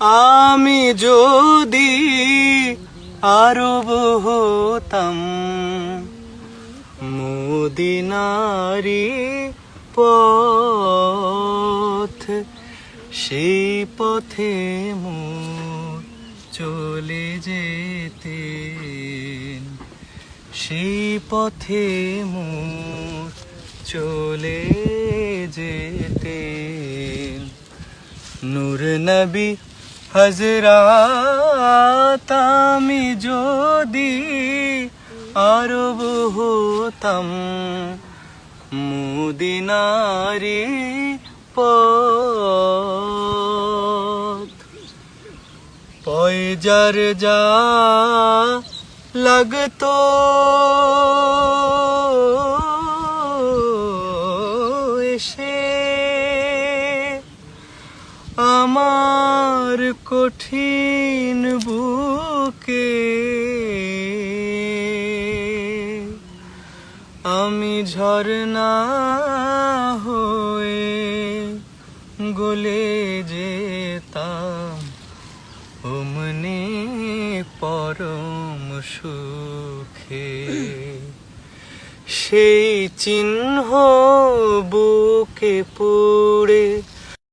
আমি যদি আরব হতাম মদিনারি পথ, সেই পথে মোর চলে যেতেন। সেই পথে মোর চলে যেতে নূর নবী হজরাত আমি যদি আরব হতাম মুদিনারি পথ। পয়জার যা লাগতো এসে আমার কঠিন বুকে আমি ঝরনা হয়ে গলে যেতাম অমনি পরম সুখে। সেই চিহ্ন বুকে পুড়ে